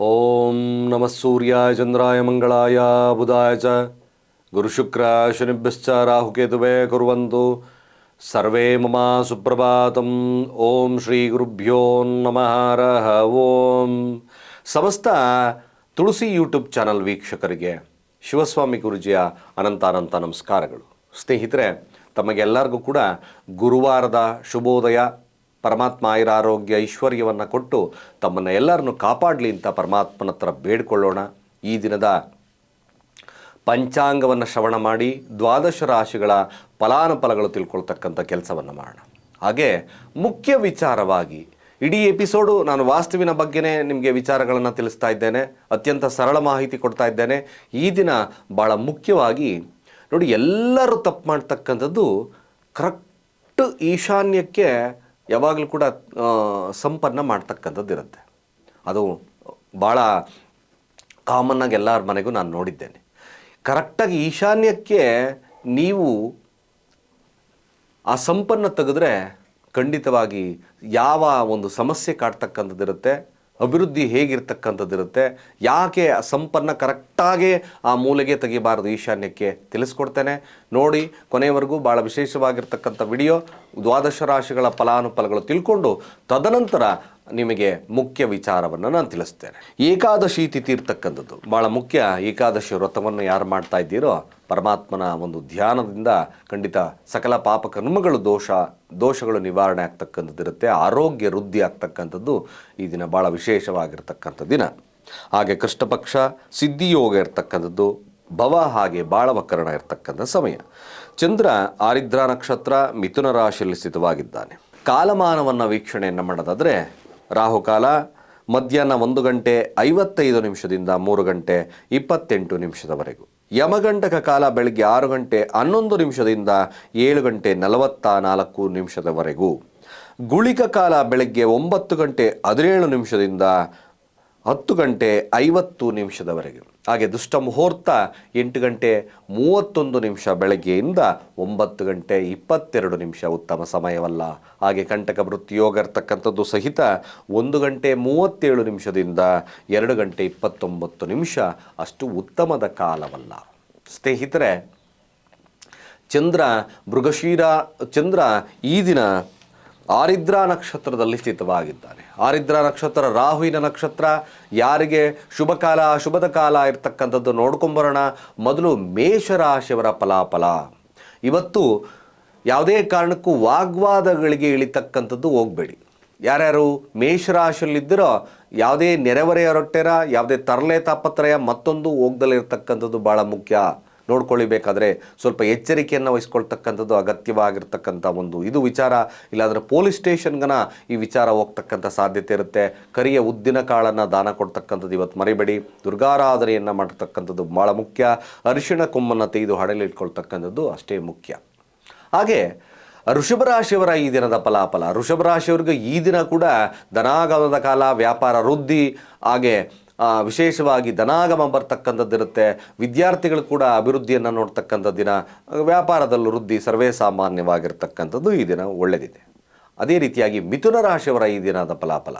ಓಂ ನಮಃ ಸೂರ್ಯಾಯ ಚಂದ್ರಾಯ ಮಂಗಳಾಯ ಬುಧಾಯ ಚ. ಗುರುಶುಕ್ರ ಶನಿಭ್ಯಶ್ಚ ರಾಹುಕೇತುವೆ ಕುರುವಂತು. ಸರ್ವೇ ಮಮ ಸುಪ್ರಭಾತಂ. ಓಂ ಶ್ರೀ ಗುರುಭ್ಯೋ ನಮಃ ರಹ ಓಂ. ಸಮಸ್ತ ತುಳಸಿ ಯೂಟ್ಯೂಬ್ ಚಾನಲ್ ವೀಕ್ಷಕರಿಗೆ ಶಿವಸ್ವಾಮಿ ಗುರುಜಿಯ ಅನಂತಾನಂತ ನಮಸ್ಕಾರಗಳು. ಸ್ನೇಹಿತರೆ, ತಮಗೆಲ್ಲರಿಗೂ ಕೂಡ ಗುರುವಾರದ ಶುಭೋದಯ ಪರಮಾತ್ಮ ಆಯುರ ಆರೋಗ್ಯ ಐಶ್ವರ್ಯವನ್ನು ಕೊಟ್ಟು ತಮ್ಮನ್ನು ಎಲ್ಲರನ್ನು ಕಾಪಾಡಲಿ ಅಂತ ಪರಮಾತ್ಮನ ಹತ್ರ ಬೇಡ್ಕೊಳ್ಳೋಣ. ಈ ದಿನದ ಪಂಚಾಂಗವನ್ನು ಶ್ರವಣ ಮಾಡಿ ದ್ವಾದಶ ರಾಶಿಗಳ ಫಲಾನುಫಲಗಳು ತಿಳ್ಕೊಳ್ತಕ್ಕಂಥ ಕೆಲಸವನ್ನು ಮಾಡೋಣ. ಹಾಗೆ ಮುಖ್ಯ ವಿಚಾರವಾಗಿ ಇಡೀ ಎಪಿಸೋಡು ನಾನು ವಾಸ್ತುವಿನ ಬಗ್ಗೆನೇ ನಿಮಗೆ ವಿಚಾರಗಳನ್ನು ತಿಳಿಸ್ತಾ ಇದ್ದೇನೆ. ಅತ್ಯಂತ ಸರಳ ಮಾಹಿತಿ ಕೊಡ್ತಾ ಇದ್ದೇನೆ. ಈ ದಿನ ಭಾಳ ಮುಖ್ಯವಾಗಿ ನೋಡಿ ಎಲ್ಲರೂ ತಪ್ಪು ಮಾಡ್ತಕ್ಕಂಥದ್ದು ಕರೆಕ್ಟ್ ಈಶಾನ್ಯಕ್ಕೆ ಯಾವಾಗಲೂ ಕೂಡ ಸಂಪನ್ನ ಮಾಡ್ತಕ್ಕಂಥದ್ದು ಇರುತ್ತೆ. ಅದು ಭಾಳ ಕಾಮನ್ನಾಗಿ ಎಲ್ಲರ ಮನೆಗೂ ನಾನು ನೋಡಿದ್ದೇನೆ. ಕರೆಕ್ಟಾಗಿ ಈಶಾನ್ಯಕ್ಕೆ ನೀವು ಆ ಸಂಪನ್ನ ತೆಗೆದ್ರೆ ಖಂಡಿತವಾಗಿ ಯಾವ ಒಂದು ಸಮಸ್ಯೆ ಕಾಡ್ತಕ್ಕಂಥದ್ದಿರುತ್ತೆ ಅಭಿವೃದ್ಧಿ ಹೇಗಿರ್ತಕ್ಕಂಥದ್ದಿರುತ್ತೆ ಯಾಕೆ ಆ ಸಂಪನ್ನ ಕರೆಕ್ಟಾಗಿ ಆ ಮೂಲೆಗೆ ತೆಗಿಬಾರದು ಈಶಾನ್ಯಕ್ಕೆ ತಿಳಿಸ್ಕೊಡ್ತೇನೆ. ನೋಡಿ ಕೊನೆಯವರೆಗೂ ಭಾಳ ವಿಶೇಷವಾಗಿರ್ತಕ್ಕಂಥ ವಿಡಿಯೋ ದ್ವಾದಶ ರಾಶಿಗಳ ಫಲಾನುಫಲಗಳು ತಿಳ್ಕೊಂಡು ತದನಂತರ ನಿಮಗೆ ಮುಖ್ಯ ವಿಚಾರವನ್ನು ನಾನು ತಿಳಿಸ್ತೇನೆ. ಏಕಾದಶಿ ತಿಥಿ ಇರ್ತಕ್ಕಂಥದ್ದು. ಭಾಳ ಮುಖ್ಯ ಏಕಾದಶಿ ವ್ರತವನ್ನು ಯಾರು ಮಾಡ್ತಾ ಇದ್ದೀರೋ ಪರಮಾತ್ಮನ ಒಂದು ಧ್ಯಾನದಿಂದ ಖಂಡಿತ ಸಕಲ ಪಾಪ ಕರ್ಮಗಳು ದೋಷ, ದೋಷಗಳು ನಿವಾರಣೆ ಆಗ್ತಕ್ಕಂಥದ್ದು ಇರುತ್ತೆ. ಆರೋಗ್ಯ ವೃದ್ಧಿ ಆಗ್ತಕ್ಕಂಥದ್ದು ಈ ದಿನ ಭಾಳ ವಿಶೇಷವಾಗಿರ್ತಕ್ಕಂಥ ದಿನ. ಹಾಗೆ ಕೃಷ್ಣ ಪಕ್ಷ ಸಿದ್ಧಿಯೋಗ ಇರ್ತಕ್ಕಂಥದ್ದು. ಭವ ಹಾಗೆ ಬಾಳವಕರಣ ಇರತಕ್ಕಂಥ ಸಮಯ. ಚಂದ್ರ ಆರಿದ್ರ ನಕ್ಷತ್ರ ಮಿಥುನ ರಾಶಿಯಲ್ಲಿ ಸ್ಥಿತವಾಗಿದ್ದಾನೆ. ಕಾಲಮಾನವನ್ನು ವೀಕ್ಷಣೆಯನ್ನು ಮಾಡೋದಾದರೆ ರಾಹುಕಾಲ ಮಧ್ಯಾಹ್ನ ಒಂದು ಗಂಟೆ ಐವತ್ತೈದು ನಿಮಿಷದಿಂದ ಮೂರು ಗಂಟೆ ಇಪ್ಪತ್ತೆಂಟು ನಿಮಿಷದವರೆಗೂ. ಯಮಗಂಟಕ ಕಾಲ ಬೆಳಗ್ಗೆ ಆರು ಗಂಟೆ ಹನ್ನೊಂದು ನಿಮಿಷದಿಂದ ಏಳು ಗಂಟೆ ನಲವತ್ತ ನಾಲ್ಕು ನಿಮಿಷದವರೆಗೂ. ಗುಳಿಕ ಕಾಲ ಬೆಳಗ್ಗೆ ಒಂಬತ್ತು ಗಂಟೆ ಹದಿನೇಳು ನಿಮಿಷದಿಂದ ಹತ್ತು ಗಂಟೆ ಐವತ್ತು ನಿಮಿಷದವರೆಗೆ. ಹಾಗೆ ದುಷ್ಟ ಮುಹೂರ್ತ ಎಂಟು ಗಂಟೆ ಮೂವತ್ತೊಂದು ನಿಮಿಷ ಬೆಳಗ್ಗೆಯಿಂದ ಒಂಬತ್ತು ಗಂಟೆ ಇಪ್ಪತ್ತೆರಡು ನಿಮಿಷ ಉತ್ತಮ ಸಮಯವಲ್ಲ. ಹಾಗೆ ಕಂಟಕ ವೃತ್ತಿಯೋಗ ಇರ್ತಕ್ಕಂಥದ್ದು ಸಹಿತ ಒಂದು ಗಂಟೆ ಮೂವತ್ತೇಳು ನಿಮಿಷದಿಂದ ಎರಡು ಗಂಟೆ ಇಪ್ಪತ್ತೊಂಬತ್ತು ನಿಮಿಷ ಅಷ್ಟು ಉತ್ತಮದ ಕಾಲವಲ್ಲ. ಸ್ನೇಹಿತರೆ, ಚಂದ್ರ ಮೃಗಶೀರ, ಚಂದ್ರ ಈ ದಿನ ಆರಿದ್ರ ನಕ್ಷತ್ರದಲ್ಲಿ ಸ್ಥಿತವಾಗಿದ್ದಾರೆ ಆರಿದ್ರ ನಕ್ಷತ್ರ, ರಾಹುವಿನ ನಕ್ಷತ್ರ, ಯಾರಿಗೆ ಶುಭ ಕಾಲ, ಅಶುಭದ ಕಾಲ ಇರ್ತಕ್ಕಂಥದ್ದು ನೋಡ್ಕೊಂಬರೋಣ. ಮೊದಲು ಮೇಷರಾಶಿಯವರ ಫಲಾಫಲ. ಇವತ್ತು ಯಾವುದೇ ಕಾರಣಕ್ಕೂ ವಾಗ್ವಾದಗಳಿಗೆ ಇಳಿತಕ್ಕಂಥದ್ದು ಹೋಗಬೇಡಿ. ಯಾರ್ಯಾರು ಮೇಷರಾಶಿಯಲ್ಲಿದ್ದರೋ, ಯಾವುದೇ ನೆರೆಹೊರೆಯವರೊಟ್ಟೆರ ಯಾವುದೇ ತರಲೆ ತಾಪತ್ರಯ ಮತ್ತೊಂದು ಹೋಗ್ದಲ್ಲಿರ್ತಕ್ಕಂಥದ್ದು ಭಾಳ ಮುಖ್ಯ. ನೋಡ್ಕೊಳ್ಳಿಬೇಕಾದ್ರೆ ಸ್ವಲ್ಪ ಎಚ್ಚರಿಕೆಯನ್ನು ವಹಿಸ್ಕೊಳ್ತಕ್ಕಂಥದ್ದು ಅಗತ್ಯವಾಗಿರ್ತಕ್ಕಂಥ ಒಂದು. ಇದು ವಿಚಾರ, ಇಲ್ಲಾಂದರೆ ಪೊಲೀಸ್ ಸ್ಟೇಷನ್ಗನ ಈ ವಿಚಾರ ಹೋಗ್ತಕ್ಕಂಥ ಸಾಧ್ಯತೆ ಇರುತ್ತೆ. ಕರಿಯ ಉದ್ದಿನ ಕಾಳನ್ನು ದಾನ ಕೊಡ್ತಕ್ಕಂಥದ್ದು ಇವತ್ತು ಮರಿಬೇಡಿ. ದುರ್ಗಾರಾಧನೆಯನ್ನು ಮಾಡ್ತಕ್ಕಂಥದ್ದು ಭಾಳ ಮುಖ್ಯ. ಅರಿಶಿಣ ಕೊಮ್ಮನ್ನು ತೆಗೆದು ಹಡಲಿಟ್ಕೊಳ್ತಕ್ಕಂಥದ್ದು ಅಷ್ಟೇ ಮುಖ್ಯ. ಹಾಗೆ ಋಷಭ ರಾಶಿಯವರ ಈ ದಿನದ ಫಲಾಫಲ. ಋಷಭ ರಾಶಿಯವ್ರಿಗೆ ಈ ದಿನ ಕೂಡ ಧನಾಗಮನದ ಕಾಲ, ವ್ಯಾಪಾರ ವೃದ್ಧಿ, ಹಾಗೆ ವಿಶೇಷವಾಗಿ ಧನಾಗಮ ಬರ್ತಕ್ಕಂಥದ್ದಿರುತ್ತೆ. ವಿದ್ಯಾರ್ಥಿಗಳು ಕೂಡ ಅಭಿವೃದ್ಧಿಯನ್ನು ನೋಡ್ತಕ್ಕಂಥ ದಿನ. ವ್ಯಾಪಾರದಲ್ಲಿ ವೃದ್ಧಿ ಸರ್ವೇ ಸಾಮಾನ್ಯವಾಗಿರ್ತಕ್ಕಂಥದ್ದು ಈ ದಿನ ಒಳ್ಳೆಯದಿದೆ ಅದೇ ರೀತಿಯಾಗಿ ಮಿಥುನ ರಾಶಿಯವರ ಈ ದಿನದ ಫಲಾಫಲ.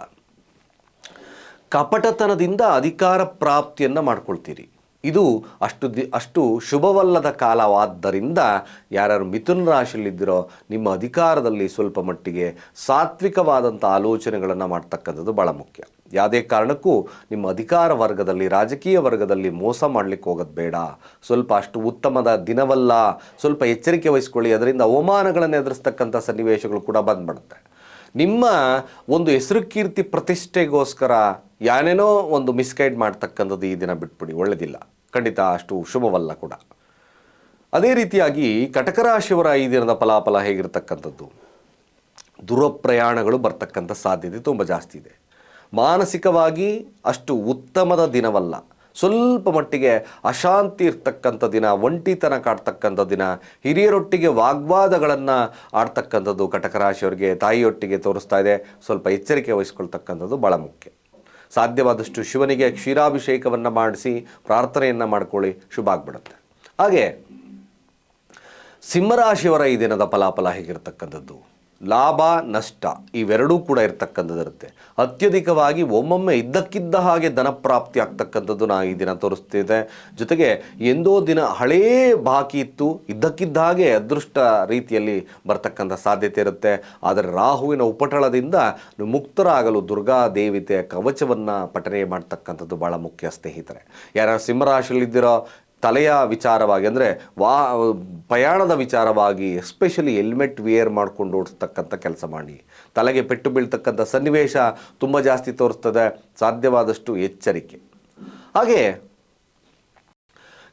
ಕಪಟತನದಿಂದ ಅಧಿಕಾರ ಪ್ರಾಪ್ತಿಯನ್ನು ಮಾಡ್ಕೊಳ್ತೀರಿ. ಇದು ಅಷ್ಟು ದಿ, ಅಷ್ಟು ಶುಭವಲ್ಲದ ಕಾಲವಾದ್ದರಿಂದ ಯಾರ್ಯಾರು ಮಿಥುನ ರಾಶಿಯಲ್ಲಿದ್ದಿರೋ ನಿಮ್ಮ ಅಧಿಕಾರದಲ್ಲಿ ಸ್ವಲ್ಪ ಮಟ್ಟಿಗೆ ಸಾತ್ವಿಕವಾದಂಥ ಆಲೋಚನೆಗಳನ್ನು ಮಾಡ್ತಕ್ಕಂಥದ್ದು ಭಾಳ ಮುಖ್ಯ. ಯಾವುದೇ ಕಾರಣಕ್ಕೂ ನಿಮ್ಮ ಅಧಿಕಾರ ವರ್ಗದಲ್ಲಿ, ರಾಜಕೀಯ ವರ್ಗದಲ್ಲಿ ಮೋಸ ಮಾಡಲಿಕ್ಕೆ ಹೋಗೋದು ಬೇಡ. ಸ್ವಲ್ಪ ಅಷ್ಟು ಉತ್ತಮದ ದಿನವಲ್ಲ. ಸ್ವಲ್ಪ ಎಚ್ಚರಿಕೆ ವಹಿಸ್ಕೊಳ್ಳಿ. ಅದರಿಂದ ಅವಮಾನಗಳನ್ನು ಎದುರಿಸ್ತಕ್ಕಂಥ ಸನ್ನಿವೇಶಗಳು ಕೂಡ ಬಂದ್ಬಿಡುತ್ತೆ. ನಿಮ್ಮ ಒಂದು ಹೆಸರು ಕೀರ್ತಿ ಪ್ರತಿಷ್ಠೆಗೋಸ್ಕರ ಯಾನೇನೋ ಒಂದು ಮಿಸ್ಗೈಡ್ ಮಾಡ್ತಕ್ಕಂಥದ್ದು ಈ ದಿನ ಬಿಟ್ಬಿಡಿ. ಒಳ್ಳೆದಿಲ್ಲ. ಖಂಡಿತ ಅಷ್ಟು ಶುಭವಲ್ಲ ಕೂಡ. ಅದೇ ರೀತಿಯಾಗಿ ಕಟಕರಾಶಿಯವರ ಈ ದಿನದ ಫಲಾಫಲ ಹೇಗಿರ್ತಕ್ಕಂಥದ್ದು? ದುರಪ್ರಯಾಣಗಳು ಬರ್ತಕ್ಕಂಥ ಸಾಧ್ಯತೆ ತುಂಬ ಜಾಸ್ತಿ ಇದೆ. ಮಾನಸಿಕವಾಗಿ ಅಷ್ಟು ಉತ್ತಮದ ದಿನವಲ್ಲ. ಸ್ವಲ್ಪ ಮಟ್ಟಿಗೆ ಅಶಾಂತಿ ಇರ್ತಕ್ಕಂಥ ದಿನ, ಒಂಟಿತನ ಕಾಡ್ತಕ್ಕಂಥ ದಿನ, ಹಿರಿಯರೊಟ್ಟಿಗೆ ವಾಗ್ವಾದಗಳನ್ನು ಆಡ್ತಕ್ಕಂಥದ್ದು ಕಟಕ ರಾಶಿಯವರಿಗೆ ತಾಯಿಯೊಟ್ಟಿಗೆ ತೋರಿಸ್ತಾ ಇದೆ. ಸ್ವಲ್ಪ ಎಚ್ಚರಿಕೆ ವಹಿಸ್ಕೊಳ್ತಕ್ಕಂಥದ್ದು ಭಾಳ ಮುಖ್ಯ. ಸಾಧ್ಯವಾದಷ್ಟು ಶಿವನಿಗೆ ಕ್ಷೀರಾಭಿಷೇಕವನ್ನು ಮಾಡಿಸಿ, ಪ್ರಾರ್ಥನೆಯನ್ನು ಮಾಡ್ಕೊಳ್ಳಿ, ಶುಭ ಆಗ್ಬಿಡುತ್ತೆ. ಹಾಗೆ, ಸಿಂಹರಾಶಿಯವರ ಈ ದಿನದ ಫಲಾಫಲ ಹೇಗಿರ್ತಕ್ಕಂಥದ್ದು? ಲಾಭ, ನಷ್ಟ ಇವೆರಡೂ ಕೂಡ ಇರ್ತಕ್ಕಂಥದ್ದಿರುತ್ತೆ. ಅತ್ಯಧಿಕವಾಗಿ ಒಮ್ಮೊಮ್ಮೆ ಇದ್ದಕ್ಕಿದ್ದ ಹಾಗೆ ಧನಪ್ರಾಪ್ತಿ ಆಗ್ತಕ್ಕಂಥದ್ದು ನಾ ಈ ದಿನ ತೋರಿಸ್ತಿದ್ದೆ ಜೊತೆಗೆ ಎಂದೋ ದಿನ ಹಳೇ ಬಾಕಿ ಇತ್ತು, ಇದ್ದಕ್ಕಿದ್ದ ಹಾಗೆ ಅದೃಷ್ಟ ರೀತಿಯಲ್ಲಿ ಬರ್ತಕ್ಕಂಥ ಸಾಧ್ಯತೆ ಇರುತ್ತೆ. ಆದರೆ ರಾಹುವಿನ ಉಪಟಳದಿಂದ ಮುಕ್ತರಾಗಲು ದುರ್ಗಾ ದೇವಿತೆಯ ಕವಚವನ್ನು ಪಠನೆ ಮಾಡ್ತಕ್ಕಂಥದ್ದು ಭಾಳ ಮುಖ್ಯ, ಸ್ನೇಹಿತರೆ. ಯಾರು ಸಿಂಹರಾಶಿಯಲ್ಲಿದ್ದಿರೋ ತಲೆಯ ವಿಚಾರವಾಗಿ, ಅಂದರೆ ವಾ ಪ್ರಯಾಣದ ವಿಚಾರವಾಗಿ ಎಸ್ಪೆಷಲಿ ಹೆಲ್ಮೆಟ್ ವಿಯರ್ ಮಾಡ್ಕೊಂಡು ಓಡಿಸ್ತಕ್ಕಂಥ ಕೆಲಸ ಮಾಡಿ. ತಲೆಗೆ ಪೆಟ್ಟು ಬೀಳ್ತಕ್ಕಂಥ ಸನ್ನಿವೇಶ ತುಂಬ ಜಾಸ್ತಿ ತೋರಿಸ್ತದೆ, ಸಾಧ್ಯವಾದಷ್ಟು ಎಚ್ಚರಿಕೆ. ಹಾಗೆ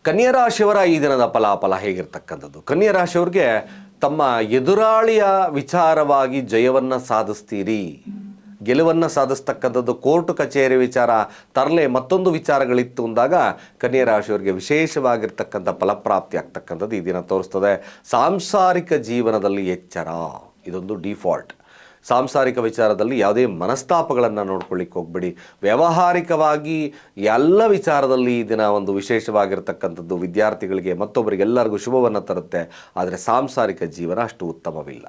ಕನ್ಯರಾಶಿಯವರ ಈ ದಿನದ ಫಲಾಫಲ ಹೇಗಿರ್ತಕ್ಕಂಥದ್ದು? ಕನ್ಯರಾಶಿಯವ್ರಿಗೆ ತಮ್ಮ ಎದುರಾಳಿಯ ವಿಚಾರವಾಗಿ ಜಯವನ್ನು ಸಾಧಿಸ್ತೀರಿ. ಗೆಲುವನ್ನು ಸಾಧಿಸ್ತಕ್ಕಂಥದ್ದು ಕೋರ್ಟ್ ಕಚೇರಿ ವಿಚಾರ. ತರಲೆ ಮತ್ತೊಂದು ವಿಚಾರಗಳಿತ್ತು ಅಂದಾಗ ಕನ್ಯಾ ರಾಶಿಯವರಿಗೆ ವಿಶೇಷವಾಗಿರ್ತಕ್ಕಂಥ ಫಲಪ್ರಾಪ್ತಿ ಆಗ್ತಕ್ಕಂಥದ್ದು ಈ ದಿನ ತೋರಿಸ್ತದೆ. ಸಾಂಸಾರಿಕ ಜೀವನದಲ್ಲಿ ಎಚ್ಚರ. ಇದೊಂದು ಡಿಫಾಲ್ಟ್ ಸಾಂಸಾರಿಕ ವಿಚಾರದಲ್ಲಿ ಯಾವುದೇ ಮನಸ್ತಾಪಗಳನ್ನು ನೋಡ್ಕೊಳ್ಳಿಕ್ಕೆ ಹೋಗ್ಬೇಡಿ. ವ್ಯಾವಹಾರಿಕವಾಗಿ ಎಲ್ಲ ವಿಚಾರದಲ್ಲಿ ಈ ದಿನ ಒಂದು ವಿಶೇಷವಾಗಿರ್ತಕ್ಕಂಥದ್ದು ವಿದ್ಯಾರ್ಥಿಗಳಿಗೆ ಮತ್ತೊಬ್ಬರಿಗೆಲ್ಲರಿಗೂ ಶುಭವನ್ನು ತರುತ್ತೆ. ಆದರೆ ಸಾಂಸಾರಿಕ ಜೀವನ ಅಷ್ಟು ಉತ್ತಮವಿಲ್ಲ.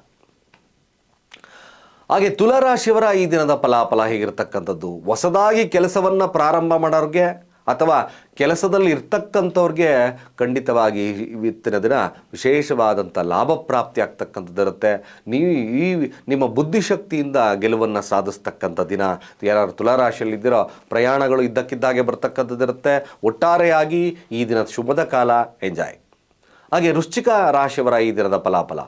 ಹಾಗೆ ತುಲಾರಾಶಿಯವರ ಈ ದಿನದ ಫಲಾಫಲ ಹೇಗಿರ್ತಕ್ಕಂಥದ್ದು? ಹೊಸದಾಗಿ ಕೆಲಸವನ್ನು ಪ್ರಾರಂಭ ಮಾಡೋರಿಗೆ ಅಥವಾ ಕೆಲಸದಲ್ಲಿ ಇರ್ತಕ್ಕಂಥವ್ರಿಗೆ ಖಂಡಿತವಾಗಿ ಇವತ್ತಿನ ದಿನ ವಿಶೇಷವಾದಂಥ ಲಾಭ ಪ್ರಾಪ್ತಿ ಆಗ್ತಕ್ಕಂಥದ್ದಿರುತ್ತೆ ನೀವು ಈ ನಿಮ್ಮ ಬುದ್ಧಿಶಕ್ತಿಯಿಂದ ಗೆಲುವನ್ನು ಸಾಧಿಸ್ತಕ್ಕಂಥ ದಿನ. ಯಾರು ತುಲಾರಾಶಿಯಲ್ಲಿದ್ದೀರೋ, ಪ್ರಯಾಣಗಳು ಇದ್ದಕ್ಕಿದ್ದಾಗೆ ಬರ್ತಕ್ಕಂಥದ್ದಿರುತ್ತೆ ಒಟ್ಟಾರೆಯಾಗಿ ಈ ದಿನದ ಶುಭದ ಕಾಲ. ಎಂಜಾಯ್. ಹಾಗೆ ವೃಶ್ಚಿಕ ರಾಶಿಯವರ ಈ ದಿನದ ಫಲಾಫಲ.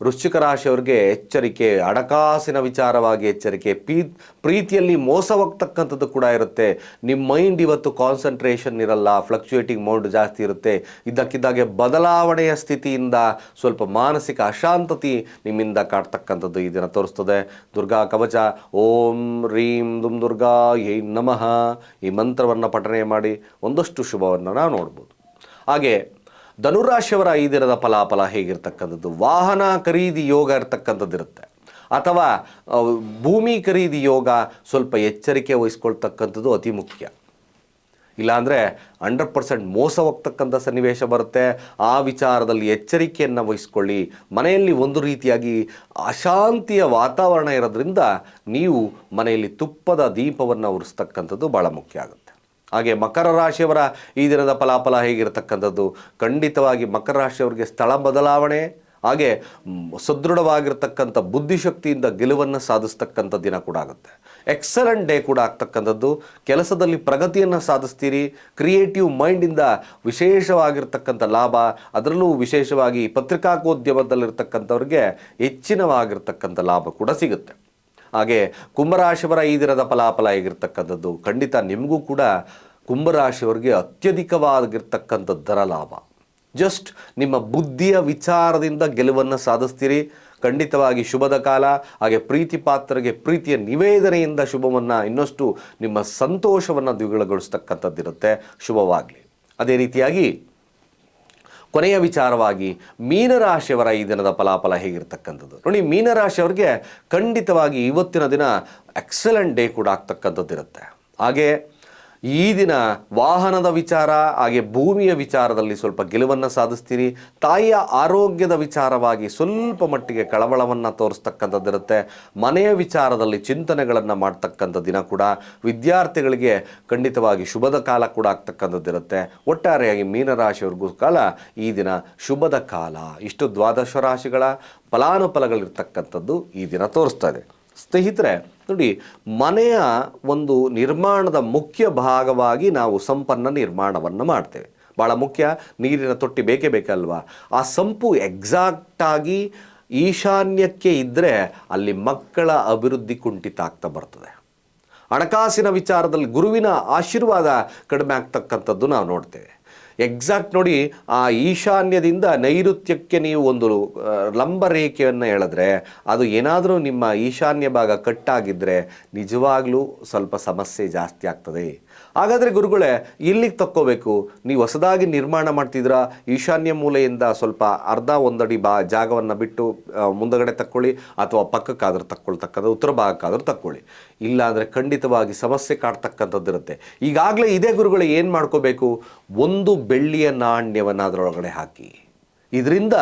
ವೃಶ್ಚಿಕ ರಾಶಿಯವರಿಗೆ ಎಚ್ಚರಿಕೆ, ಹಣಕಾಸಿನ ವಿಚಾರವಾಗಿ ಎಚ್ಚರಿಕೆ, ಪೀ, ಪ್ರೀತಿಯಲ್ಲಿ ಮೋಸ ಹೋಗ್ತಕ್ಕಂಥದ್ದು ಕೂಡ ಇರುತ್ತೆ. ನಿಮ್ಮ ಮೈಂಡ್ ಇವತ್ತು ಕಾನ್ಸಂಟ್ರೇಷನ್ ಇರಲ್ಲ, ಫ್ಲಕ್ಚುಯೇಟಿಂಗ್ ಮೌಂಡ್ ಜಾಸ್ತಿ ಇರುತ್ತೆ. ಇದ್ದಕ್ಕಿದ್ದಾಗೆ ಬದಲಾವಣೆಯ ಸ್ಥಿತಿಯಿಂದ ಸ್ವಲ್ಪ ಮಾನಸಿಕ ಅಶಾಂತತಿ ನಿಮ್ಮಿಂದ ಕಾಡ್ತಕ್ಕಂಥದ್ದು ಈ ದಿನ ತೋರಿಸ್ತದೆ. ದುರ್ಗಾ ಕವಚ, ಓಂ ರೀಂ ದುಮ್ ದುರ್ಗಾ ಏ ನಮಃ ಈ ಮಂತ್ರವನ್ನು ಪಠನೆ ಮಾಡಿ ಒಂದಷ್ಟು ಶುಭವನ್ನು ನಾವು ನೋಡ್ಬೋದು. ಹಾಗೆ ಧನುರಾಶಿಯವರ ಈ ದಿನದ ಫಲಾಫಲ ಹೇಗಿರ್ತಕ್ಕಂಥದ್ದು? ವಾಹನ ಖರೀದಿ ಯೋಗ ಇರ್ತಕ್ಕಂಥದ್ದು ಇರುತ್ತೆ. ಅಥವಾ ಭೂಮಿ ಖರೀದಿ ಯೋಗ ಸ್ವಲ್ಪ ಎಚ್ಚರಿಕೆ ವಹಿಸ್ಕೊಳ್ತಕ್ಕಂಥದ್ದು ಅತಿ ಮುಖ್ಯ. ಇಲ್ಲಾಂದರೆ ಹಂಡ್ರೆಡ್ ಪರ್ಸೆಂಟ್ ಮೋಸ ಹೋಗ್ತಕ್ಕಂಥ ಸನ್ನಿವೇಶ ಬರುತ್ತೆ. ಆ ವಿಚಾರದಲ್ಲಿ ಎಚ್ಚರಿಕೆಯನ್ನು ವಹಿಸ್ಕೊಳ್ಳಿ. ಮನೆಯಲ್ಲಿ ಒಂದು ರೀತಿಯಾಗಿ ಅಶಾಂತಿಯ ವಾತಾವರಣ ಇರೋದ್ರಿಂದ ನೀವು ಮನೆಯಲ್ಲಿ ತುಪ್ಪದ ದೀಪವನ್ನು ಉರಿಸ್ತಕ್ಕಂಥದ್ದು ಭಾಳ ಮುಖ್ಯ ಆಗುತ್ತೆ. ಹಾಗೆ ಮಕರ ರಾಶಿಯವರ ಈ ದಿನದ ಫಲಾಫಲ ಹೇಗಿರತಕ್ಕಂಥದ್ದು? ಖಂಡಿತವಾಗಿ ಮಕರ ರಾಶಿಯವರಿಗೆ ಸ್ಥಳ ಬದಲಾವಣೆ, ಹಾಗೆ ಸದೃಢವಾಗಿರ್ತಕ್ಕಂಥ ಬುದ್ಧಿಶಕ್ತಿಯಿಂದ ಗೆಲುವನ್ನು ಸಾಧಿಸ್ತಕ್ಕಂಥ ದಿನ ಕೂಡ ಆಗುತ್ತೆ. ಎಕ್ಸಲೆಂಟ್ ಡೇ ಕೂಡ ಆಗ್ತಕ್ಕಂಥದ್ದು. ಕೆಲಸದಲ್ಲಿ ಪ್ರಗತಿಯನ್ನು ಸಾಧಿಸ್ತೀರಿ. ಕ್ರಿಯೇಟಿವ್ ಮೈಂಡಿಂದ ವಿಶೇಷವಾಗಿರ್ತಕ್ಕಂಥ ಲಾಭ, ಅದರಲ್ಲೂ ವಿಶೇಷವಾಗಿ ಪತ್ರಿಕಾಗೋದ್ಯಮದಲ್ಲಿರ್ತಕ್ಕಂಥವ್ರಿಗೆ ಹೆಚ್ಚಿನವಾಗಿರ್ತಕ್ಕಂಥ ಲಾಭ ಕೂಡ ಸಿಗುತ್ತೆ. ಹಾಗೆ ಕುಂಭರಾಶಿಯವರ ಈ ದಿನದ ಫಲಾಫಲ ಹೇಗಿರ್ತಕ್ಕಂಥದ್ದು? ಖಂಡಿತ ನಿಮಗೂ ಕೂಡ ಕುಂಭರಾಶಿಯವರಿಗೆ ಅತ್ಯಧಿಕವಾಗಿರ್ತಕ್ಕಂಥ ದರ ಲಾಭ ಜಸ್ಟ್ ನಿಮ್ಮ ಬುದ್ಧಿಯ ವಿಚಾರದಿಂದ ಗೆಲುವನ್ನು ಸಾಧಿಸ್ತೀರಿ. ಖಂಡಿತವಾಗಿ ಶುಭದ ಕಾಲ, ಹಾಗೆ ಪ್ರೀತಿ ಪಾತ್ರರಿಗೆ ಪ್ರೀತಿಯ ನಿವೇದನೆಯಿಂದ ಶುಭವನ್ನು, ಇನ್ನಷ್ಟು ನಿಮ್ಮ ಸಂತೋಷವನ್ನು ದ್ವಿಗುಣಗೊಳಿಸ್ತಕ್ಕಂಥದ್ದಿರುತ್ತೆ. ಶುಭವಾಗಲಿ. ಅದೇ ರೀತಿಯಾಗಿ ಕೊನೆಯ ವಿಚಾರವಾಗಿ ಮೀನರಾಶಿಯವರ ಈ ದಿನದ ಫಲಾಫಲ ಹೇಗಿರ್ತಕ್ಕಂಥದ್ದು? ನೋಡಿ, ಮೀನರಾಶಿಯವರಿಗೆ ಖಂಡಿತವಾಗಿ ಇವತ್ತಿನ ದಿನ ಎಕ್ಸಲೆಂಟ್ ಡೇ ಕೂಡ ಆಗ್ತಕ್ಕಂಥದ್ದಿರುತ್ತೆ. ಹಾಗೆ ಈ ದಿನ ವಾಹನದ ವಿಚಾರ, ಹಾಗೆ ಭೂಮಿಯ ವಿಚಾರದಲ್ಲಿ ಸ್ವಲ್ಪ ಗೆಲುವನ್ನು ಸಾಧಿಸ್ತೀರಿ. ತಾಯಿಯ ಆರೋಗ್ಯದ ವಿಚಾರವಾಗಿ ಸ್ವಲ್ಪ ಮಟ್ಟಿಗೆ ಕಳವಳವನ್ನು ತೋರಿಸ್ತಕ್ಕಂಥದ್ದಿರುತ್ತೆ. ಮನೆಯ ವಿಚಾರದಲ್ಲಿ ಚಿಂತನೆಗಳನ್ನು ಮಾಡ್ತಕ್ಕಂಥ ದಿನ ಕೂಡ. ವಿದ್ಯಾರ್ಥಿಗಳಿಗೆ ಖಂಡಿತವಾಗಿ ಶುಭದ ಕಾಲ ಕೂಡ ಆಗ್ತಕ್ಕಂಥದ್ದಿರುತ್ತೆ. ಒಟ್ಟಾರೆಯಾಗಿ ಮೀನರಾಶಿಯವ್ರಿಗೂ ಕಾಲ ಈ ದಿನ ಶುಭದ ಕಾಲ. ಇಷ್ಟು ದ್ವಾದಶ ರಾಶಿಗಳ ಫಲಾನುಫಲಗಳಿರ್ತಕ್ಕಂಥದ್ದು ಈ ದಿನ ತೋರಿಸ್ತಾ ಇದೆ. ಸ್ನೇಹಿತರೆ, ನೋಡಿ, ಮನೆಯ ಒಂದು ನಿರ್ಮಾಣದ ಮುಖ್ಯ ಭಾಗವಾಗಿ ನಾವು ಸಂಪನ್ನ ನಿರ್ಮಾಣವನ್ನು ಮಾಡ್ತೇವೆ. ಭಾಳ ಮುಖ್ಯ, ನೀರಿನ ತೊಟ್ಟಿ ಬೇಕೇ ಬೇಕಲ್ವಾ? ಆ ಸಂಪು ಎಕ್ಸಾಕ್ಟಾಗಿ ಈಶಾನ್ಯಕ್ಕೆ ಇದ್ದರೆ ಅಲ್ಲಿ ಮಕ್ಕಳ ಅಭಿವೃದ್ಧಿ ಕುಂಠಿತ ಆಗ್ತಾ ಬರ್ತದೆ. ಹಣಕಾಸಿನ ವಿಚಾರದಲ್ಲಿ ಗುರುವಿನ ಆಶೀರ್ವಾದ ಕಡಿಮೆ ಆಗ್ತಕ್ಕಂಥದ್ದು ನಾವು ನೋಡ್ತೇವೆ. ಎಕ್ಸಾಕ್ಟ್ ನೋಡಿ, ಆ ಈಶಾನ್ಯದಿಂದ ನೈಋತ್ಯಕ್ಕೆ ನೀವು ಒಂದು ಲಂಬ ರೇಖೆಯನ್ನು ಎಳೆದ್ರೆ, ಅದು ಏನಾದರೂ ನಿಮ್ಮ ಈಶಾನ್ಯ ಭಾಗ ಕಟ್ಟಾಗಿದ್ದರೆ ನಿಜವಾಗ್ಲೂ ಸ್ವಲ್ಪ ಸಮಸ್ಯೆ ಜಾಸ್ತಿ ಆಗ್ತದೆ. ಹಾಗಾದರೆ ಗುರುಗಳೇ, ಇಲ್ಲಿಗೆ ತಕ್ಕೋಬೇಕು. ನೀವು ಹೊಸದಾಗಿ ನಿರ್ಮಾಣ ಮಾಡ್ತಿದ್ದೀರಾ ಈಶಾನ್ಯ ಮೂಲೆಯಿಂದ ಸ್ವಲ್ಪ ಅರ್ಧ ಒಂದಡಿ ಬಾ, ಜಾಗವನ್ನು ಬಿಟ್ಟು ಮುಂದಗಡೆ ತಕ್ಕೊಳ್ಳಿ, ಅಥವಾ ಪಕ್ಕಕ್ಕಾದ್ರೂ ತಕ್ಕೊಳ್ತಕ್ಕಂಥ, ಉತ್ತರ ಭಾಗಕ್ಕಾದ್ರೂ ತಕ್ಕೊಳ್ಳಿ. ಇಲ್ಲ ಅಂದರೆ ಖಂಡಿತವಾಗಿ ಸಮಸ್ಯೆ ಕಾಡ್ತಕ್ಕಂಥದ್ದಿರುತ್ತೆ. ಈಗಾಗಲೇ ಇದೇ ಗುರುಗಳು ಏನು ಮಾಡ್ಕೋಬೇಕು? ಒಂದು ಬೆಳ್ಳಿಯ ನಾಣ್ಯವನ್ನು ಅದರೊಳಗಡೆ ಹಾಕಿ. ಇದರಿಂದ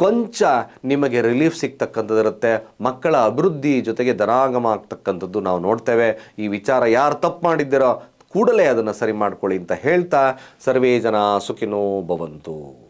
ಕೊಂಚ ನಿಮಗೆ ರಿಲೀಫ್ ಸಿಗ್ತಕ್ಕಂಥದ್ದಿರುತ್ತೆ. ಮಕ್ಕಳ ಅಭಿವೃದ್ಧಿ ಜೊತೆಗೆ ಧನಾಗಮ ಆಗ್ತಕ್ಕಂಥದ್ದು ನಾವು ನೋಡ್ತೇವೆ. ಈ ವಿಚಾರ ಯಾರು ತಪ್ಪು ಮಾಡಿದ್ದೀರೋ ಕೂಡಲೇ ಅದನ್ನು ಸರಿ ಮಾಡಿಕೊಳ್ಳಿ ಅಂತ ಹೇಳ್ತಾ ಸರ್ವೇ ಜನ ಸುಖಿನೋ ಭವಂತು.